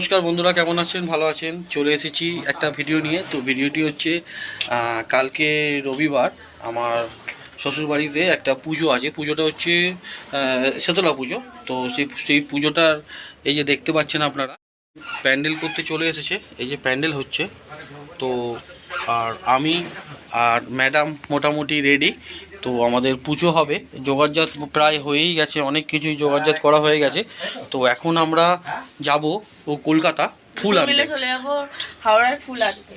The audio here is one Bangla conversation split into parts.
নমস্কার বন্ধুরা, কেমন আছেন? ভালো আছেন? চলে এসেছি একটা ভিডিও নিয়ে। তো ভিডিওটি হচ্ছে কালকে রবিবার আমার শ্বশুরবাড়িতে একটা পুজো আছে। পুজোটা হচ্ছে শীতলা পুজো। তো সেই সেই পুজোটার এই যে দেখতে পাচ্ছেন আপনারা, প্যান্ডেল করতে চলে এসেছে। এই যে প্যান্ডেল হচ্ছে। তো আর আমি আর ম্যাডাম মোটামুটি রেডি। তো আমাদের পুজো হবে। যোগাযোগ প্রায় হয়েই গেছে অনেক কিছুই যোগাযোগ করা হয়ে গেছে। তো এখন আমরা যাব ও কলকাতা ফুল আনতে। চলে যাব হাওড়ার ফুল আনতে।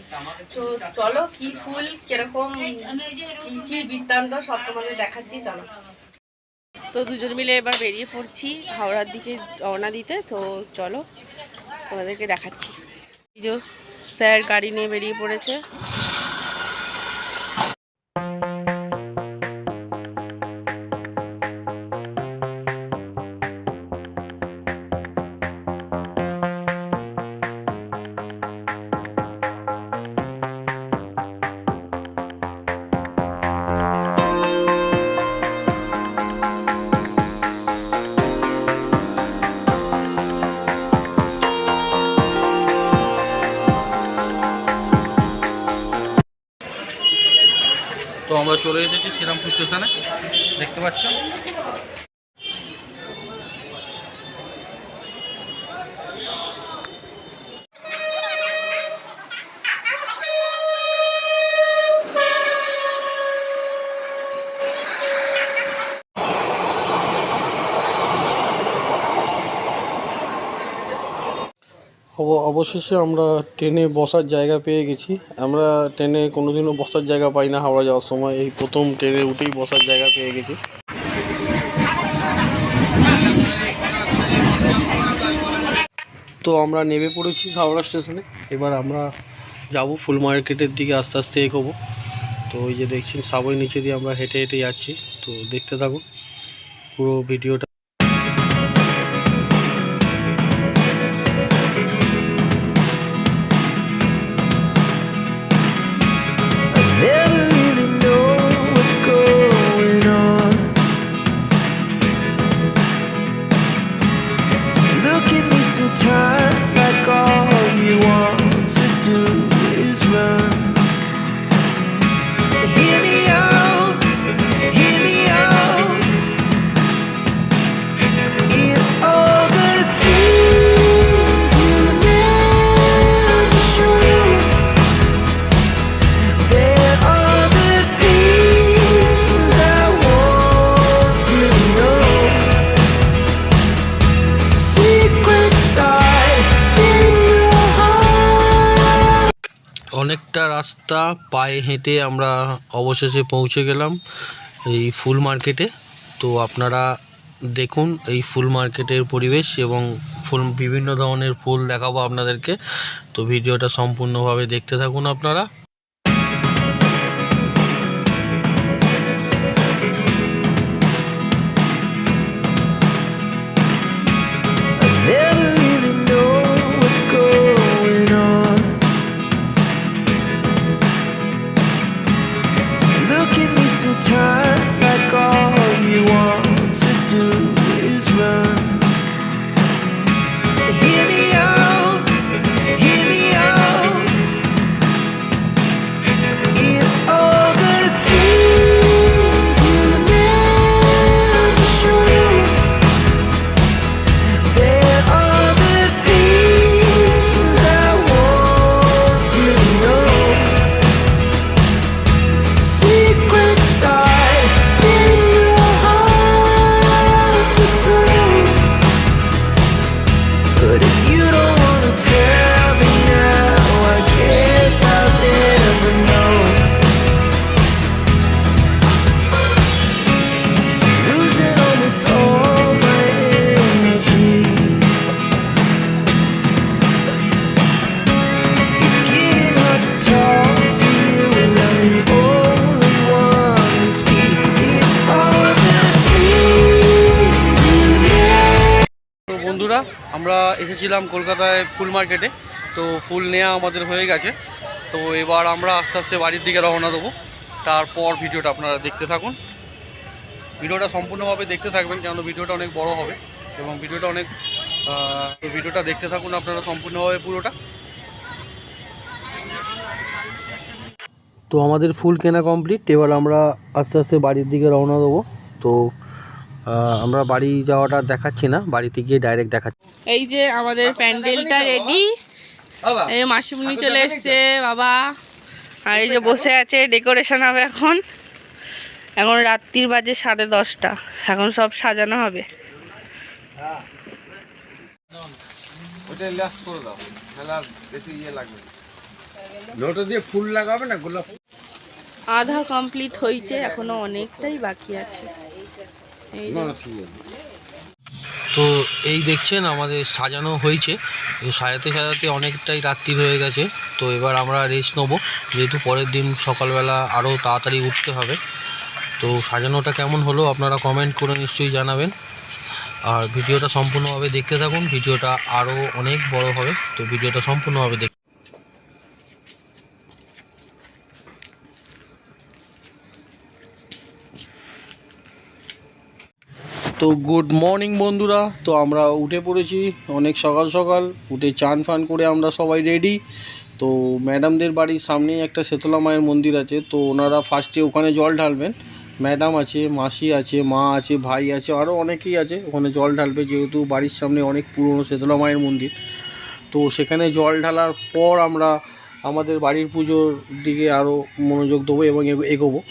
তো চলো কি ফুল কীরকম কি বৃত্তান্ত সব তোমাদের দেখাচ্ছি চলো। তো দুজন মিলে এবার বেরিয়ে পড়ছি হাওড়ার দিকে রওনা দিতে তো চলো তোমাদেরকে দেখাচ্ছি। স্যার গাড়ি নিয়ে বেরিয়ে পড়েছে। আমরা চলে এসেছি শ্রীরামপুর স্টেশনে। দেখতে পাচ্ছেন? অবশেষে আমরা ট্রেনে বসার জায়গা পেয়ে গেছি। আমরা ট্রেনে কোনোদিনও বসার জায়গা পাই না হাওড়া যাওয়ার সময়। এই প্রথম ট্রেনে উঠেই বসার জায়গা পেয়ে গেছি। তো আমরা নেমে পড়েছি হাওড়া স্টেশনে। এবার আমরা যাব ফুল মার্কেটের দিকে আস্তে আস্তে এগোবো। তো ওই যে দেখছেন সাবই নিচে দিয়ে আমরা হেঁটে হেঁটে যাচ্ছি। তো দেখতে থাকুন, পুরো ভিডিওটা। অনেকটা রাস্তা, পায়ে হেঁটে আমরা অবশেষে পৌঁছে গেলাম এই ফুল মার্কেটে। তো আপনারা দেখুন এই ফুল মার্কেটের পরিবেশ এবং ফুল, বিভিন্ন ধরনের ফুল দেখাবো আপনাদেরকে। তো ভিডিওটা সম্পূর্ণভাবে দেখতে থাকুন আপনারা। But if you এসেছিলাম কলকাতায় ফুল মার্কেটে, তো ফুল নেওয়া আমাদের হয়ে গেছে। তো এবার আমরা আস্তে আস্তে বাড়ির দিকে রওনা দেবো। তারপর ভিডিওটা আপনারা দেখতে থাকুন। ভিডিওটা সম্পূর্ণভাবে দেখতে থাকবেন কেন ভিডিওটা অনেক বড় হবে এবং ভিডিওটা অনেক ভিডিওটা দেখতে থাকুন আপনারা সম্পূর্ণভাবে পুরোটা। তো আমাদের ফুল কেনা কমপ্লিট এবার আমরা আস্তে আস্তে বাড়ির দিকে রওনা দেবো। তো আমরা বাড়ি যাওয়াটা দেখাচ্ছি না বাড়িতে গিয়ে ডাইরেক্ট দেখাচ্ছি। এই যে আমাদের প্যান্ডেলটা রেডি এই মাসিমুনি চলে এসছে বাবা। আর এই যে বসে আছে ডেকোরেশন হবে এখন। এখন রাত্রির বাজে সাড়ে দশটা। এখন সব সাজানো হবে। ইয়ে লাগবে না। লোটো দিয়ে ফুল লাগাবে না গোলাপ আধা কমপ্লিট হয়েছে এখনও অনেকটাই বাকি আছে। তো এই দেখছেন আমাদের সাজানো হয়েছে। সাজাতে সাজাতে অনেকটাই রাত্রি হয়ে গেছে। তো এবার আমরা রেস্ট নেব। যেহেতু পরের দিন সকালবেলা আরও তাড়াতাড়ি উঠতে হবে। তো সাজানোটা কেমন হলো আপনারা কমেন্ট করে নিশ্চয়ই জানাবেন। আর ভিডিওটা সম্পূর্ণভাবে দেখতে থাকুন। ভিডিওটা আরও অনেক বড় হবে। তো ভিডিওটা সম্পূর্ণভাবে দেখ তো গুড মর্নিং বন্ধুরা। তো আমরা উঠে পড়েছি অনেক সকাল সকাল। উঠে চান ফান করে আমরা সবাই রেডি তো ম্যাডামদের বাড়ির সামনেই একটা শেতলা মায়ের মন্দির আছে। তো ওনারা ফার্স্টে ওখানে জল ঢালবেন। ম্যাডাম আছে, মাসি আছে, মা আছে, ভাই আছে আরও অনেকেই আছে। ওখানে জল ঢালবে যেহেতু বাড়ির সামনে অনেক পুরনো শেতলা মায়ের মন্দির। তো সেখানে জল ঢালার পর আমরা আমাদের বাড়ির পুজোর দিকে আরও মনোযোগ দেবো এবং এগো- এগোবো।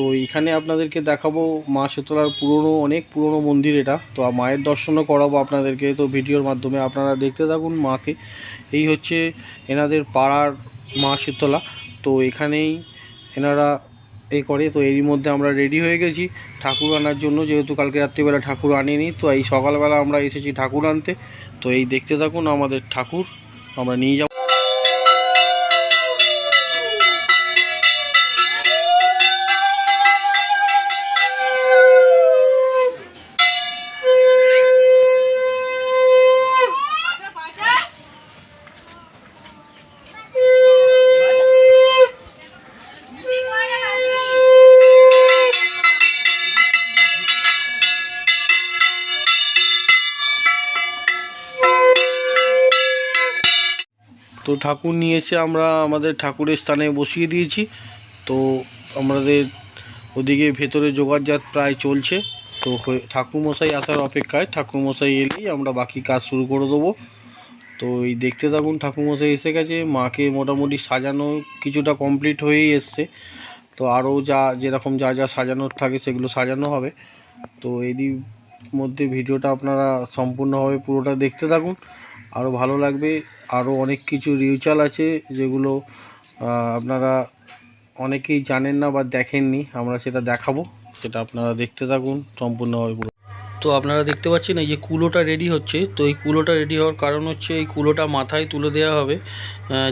তো এখানে আপনাদেরকে দেখাবো মা শীতলার পুরনো, অনেক পুরনো মন্দির এটা। তো মায়ের দর্শনও করাবো আপনাদেরকে। তো ভিডিওর মাধ্যমে আপনারা দেখতে থাকুন মাকে। এই হচ্ছে এনাদের পাড়ার মা শীতলা। তো এখানেই এনারা এই করে। তো এরই মধ্যে আমরা রেডি হয়ে গেছি ঠাকুর আনার জন্য। যেহেতু কালকে রাত্রিবেলা ঠাকুর আনিনি, তো এই সকালবেলা আমরা এসেছি ঠাকুর আনতে। তো এই দেখতে থাকুন আমাদের ঠাকুর। আমরা নিয়ে যাব তো ঠাকুর নিয়ে এসে আমরা আমাদের ঠাকুরের স্থানে বসিয়ে দিয়েছি। তো আমাদের ওদিকে ভেতরে যোগাযোগ প্রায় চলছে। তো ঠাকুরমশাই আসার অপেক্ষায় ঠাকুরমশাই এলেই আমরা বাকি কাজ শুরু করে দেবো। তো এই দেখতে থাকুন, ঠাকুরমশাই এসে গেছে। মাকে মোটামুটি সাজানো কিছুটা কমপ্লিট হয়েই এসছে। তো আরও যা, যেরকম যা যা সাজানোর থাকে সেগুলো সাজানো হবে। তো এরই মধ্যে ভিডিওটা আপনারা সম্পূর্ণভাবে পুরোটা দেখতে থাকুন। আরও ভালো লাগবে। আরও অনেক কিছু রিউচাল আছে যেগুলো আপনারা অনেকেই জানেন না বা দেখেননি, আমরা সেটা দেখাবো। সেটা আপনারা দেখতে থাকুন সম্পূর্ণভাবে পুরো। তো আপনারা দেখতে পাচ্ছেন, এই যে কুলোটা রেডি হচ্ছে। তো এই কুলোটা রেডি হওয়ার কারণ হচ্ছে, এই কুলোটা মাথায় তুলে দেওয়া হবে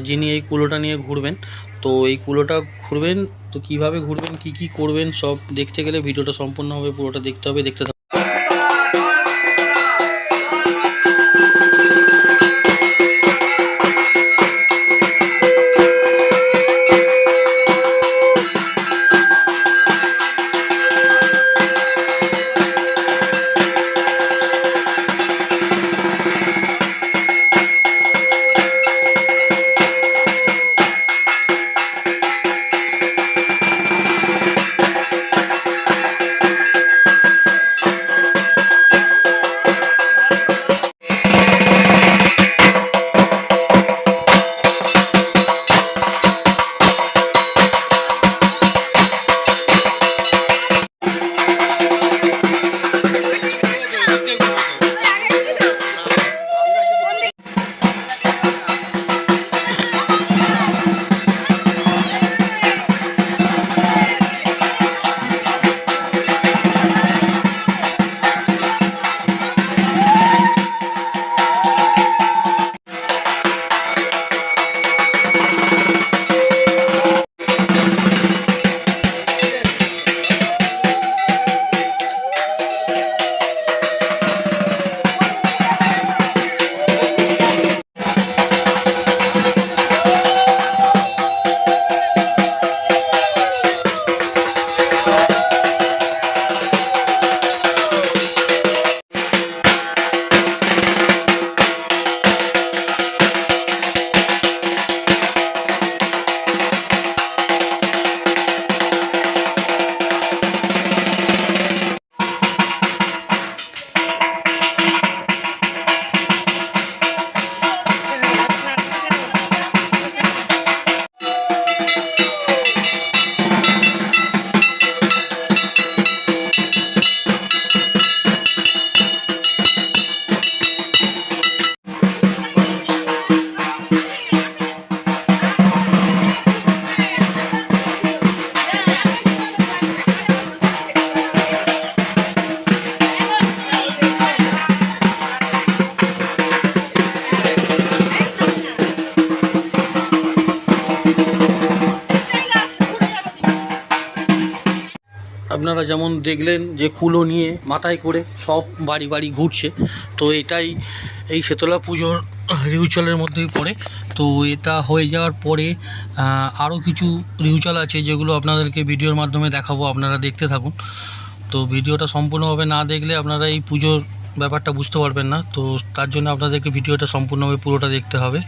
যিনি এই কুলোটা নিয়ে ঘুরবেন। তো এই কুলোটা ঘুরবেন, তো কীভাবে ঘুরবেন, কি কি করবেন, সব দেখতে গেলে ভিডিওটা সম্পূর্ণভাবে পুরোটা দেখতে হবে, দেখতে আপনারা যেমন দেখলেন যে কুলো নিয়ে মাথায় করে সব বাড়ি বাড়ি ঘুরছে, তো এটাই এই শেতলা পুজোর রিউচালের মধ্যেই পড়ে। তো এটা হয়ে যাওয়ার পরে আরও কিছু রিউচাল আছে যেগুলো আপনাদেরকে ভিডিওর মাধ্যমে দেখাবো, আপনারা দেখতে থাকুন। তো ভিডিওটা সম্পূর্ণভাবে না দেখলে আপনারা এই পুজোর ব্যাপারটা বুঝতে পারবেন না, তো তার জন্য আপনাদেরকে ভিডিওটা সম্পূর্ণভাবে পুরোটা দেখতে হবে।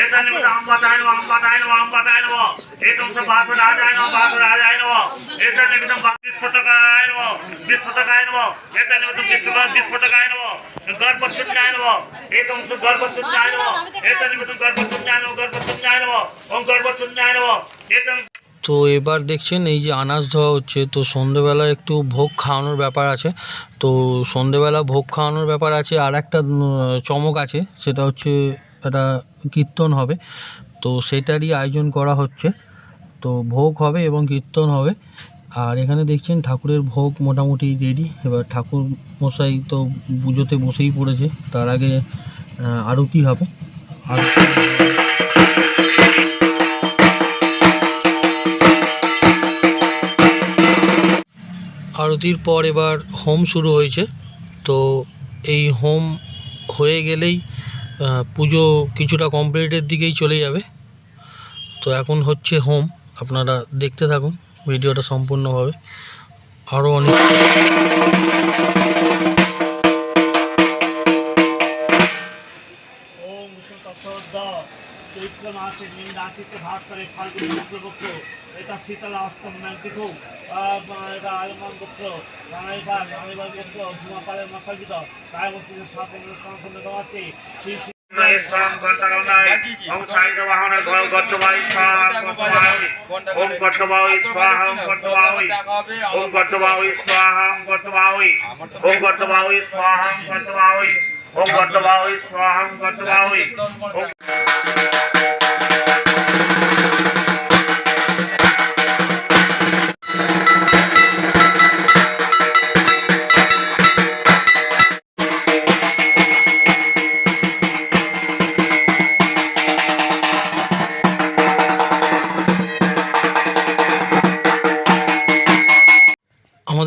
एतन्निमित्त अम्बताय नमः अम्बताय नमः अम्बताय नमः एतं च बासुराजाय नमः बासुराजाय नमः एतन्निमित्तं विस्फोटकाय नमः विस्फोटकाय नमः एतन्निमित्तं विस्फोट विस्फोटकाय नमः गर्भशून्याय नमः एतं च गर्भशून्याय नमः एतन्निमित्तं गर्भशून्याय नमः गर्भशून्याय नमः ॐ गर्भशून्याय नमः एतं তো এবার দেখছেন এই যে আনাজ ধোয়া হচ্ছে তো সন্ধেবেলা একটু ভোগ খাওয়ানোর ব্যাপার আছে তো সন্ধেবেলা ভোগ খাওয়ানোর ব্যাপার আছে আর একটা উম, চমক আছে সেটা হচ্ছে একটা কীর্তন হবে। তো সেটারই আয়োজন করা হচ্ছে। তো ভোগ হবে এবং কীর্তন হবে। আর এখানে দেখছেন ঠাকুরের ভোগ মোটামুটি রেডি। এবার ঠাকুর মশাই তো পুজোতে বসেই পড়েছে। তার আগে আরতি হবে। আরতি আরতির পর এবার হোম শুরু হয়েছে। তো এই হোম হয়ে গেলেই পুজো কিছুটা কমপ্লিটের দিকেই চলে যাবে। তো এখন হচ্ছে হোম আপনারা দেখতে থাকুন, ভিডিওটা সম্পূর্ণভাবে। আরও অনেক চৈত্র মাসে নিন্দাচিতে ভাত করে ফাল্গুন শুক্লপক্ষ, এটা শীতলা অষ্টম ম্যান্তিক এটা আয়মান গোত্র রানাইবার রানাইবার গোত্র ধুমাপালের মশাজিত তাই মূর্তি সাত অনুষ্ঠান দেওয়াচ্ছে শ্রী সাই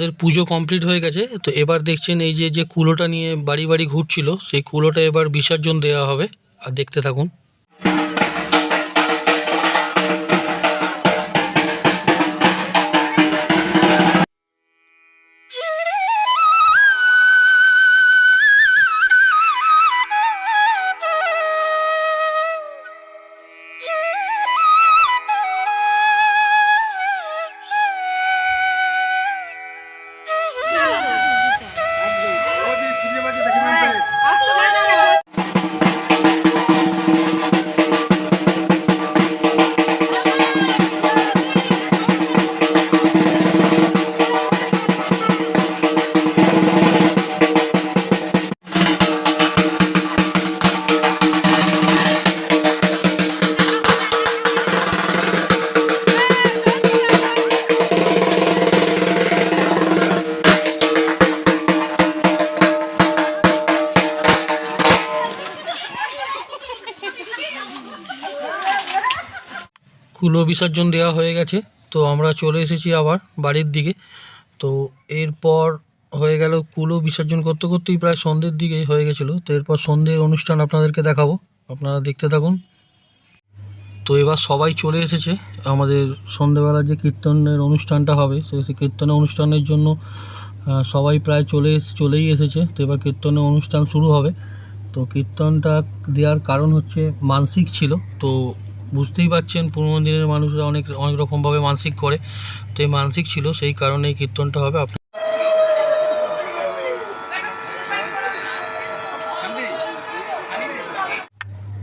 আমাদের পুজো কমপ্লিট হয়ে গেছে। তো এবার দেখছেন এই যে যে কুলোটা নিয়ে বাড়ি বাড়ি ঘুরছিল, সেই কুলোটা এবার বিসর্জন দেওয়া হবে। আর দেখতে থাকুন। কুলো বিসর্জন দেওয়া হয়ে গেছে। তো আমরা চলে এসেছি আবার বাড়ির দিকে। তো এরপর হয়ে গেল কুলো বিসর্জন করতে করতেই প্রায় সন্ধ্যের দিকে হয়ে গেছিল। তো এরপর সন্ধ্যের অনুষ্ঠান আপনাদেরকে দেখাবো। আপনারা দেখতে থাকুন। তো এবার সবাই চলে এসেছে। আমাদের সন্ধ্যেবেলা যে কীর্তনের অনুষ্ঠানটা হবে সেই কীর্তনের অনুষ্ঠানের জন্য সবাই প্রায় চলে চলেই এসেছে। তো এবার কীর্তনের অনুষ্ঠান শুরু হবে। তো কীর্তনটা দেওয়ার কারণ হচ্ছে মানসিক ছিল। তো বুঝতেই পারছেন, পুরোনো দিনের মানুষরা অনেক অনেক রকমভাবে মানসিক করে। তো এই মানসিক ছিল, সেই কারণে কীর্তনটা হবে। আপনি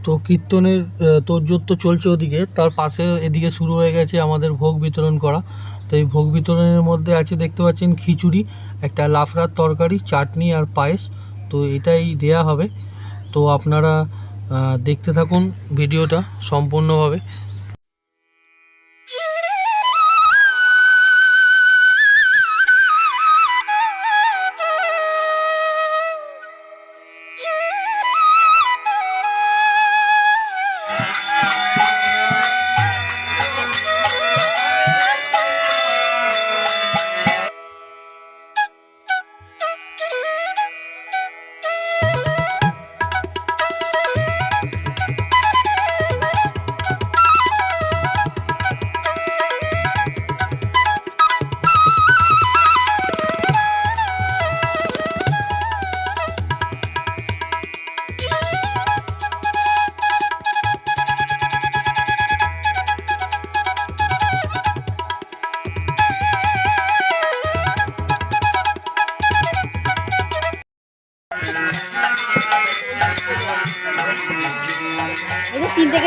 তো কীর্তনের তোড়জোড় তো চলছে ওদিকে, তার পাশে এদিকে শুরু হয়ে গেছে আমাদের ভোগ বিতরণ করা। তো এই ভোগ বিতরণের মধ্যে আছে, দেখতে পাচ্ছেন খিচুড়ি, একটা লাফড়ার তরকারি, চাটনি আর পায়েস। তো এটাই দেয়া হবে। তো আপনারা দেখতে থাকুন ভিডিওটা সম্পূর্ণভাবে।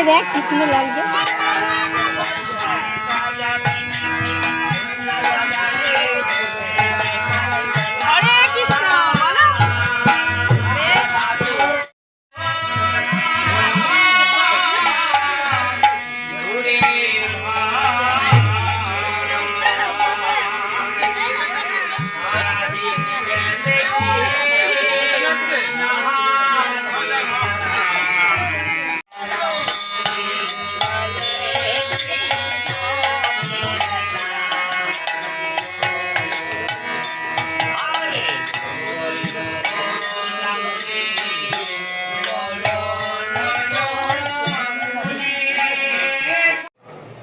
দেখ কি সুন্দর লাগছে।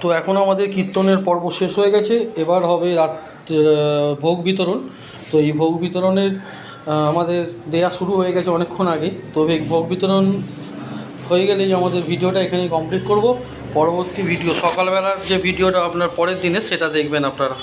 তো এখন আমাদের কীর্তনের পর্ব শেষ হয়ে গেছে। এবার হবে রাত ভোগ বিতরণ। তো এই ভোগ বিতরণের আমাদের দেয়া শুরু হয়ে গেছে অনেকক্ষণ আগে। তো ভোগ বিতরণ হয়ে গেলেই আমাদের ভিডিওটা এখানেই কমপ্লিট করব। পরবর্তী ভিডিও, সকালবেলার যে ভিডিওটা আপনার পরের দিনে, সেটা দেখবেন আপনারা।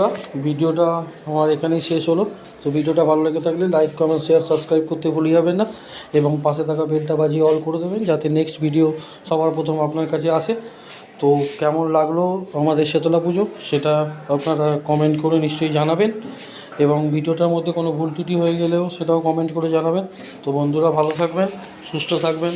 বন্ধুরা, ভিডিওটা আমার এখানেই শেষ হলো। তো ভিডিওটা ভালো লেগে থাকলে লাইক কমেন্ট শেয়ার সাবস্ক্রাইব করতে ভুলে যাবেন না। এবং পাশে থাকা বেলটা বাজিয়ে অল করে দেবেন, যাতে নেক্সট ভিডিও সবার প্রথম আপনার কাছে আসে। তো কেমন লাগল আমাদের শেতলা পুজো, সেটা আপনারা কমেন্ট করে নিশ্চয়ই জানাবেন। এবং ভিডিওটার মধ্যে কোনো ভুল ত্রুটি হয়ে গেলেও সেটাও কমেন্ট করে জানাবেন। তো বন্ধুরা, ভালো থাকবেন, সুস্থ থাকবেন।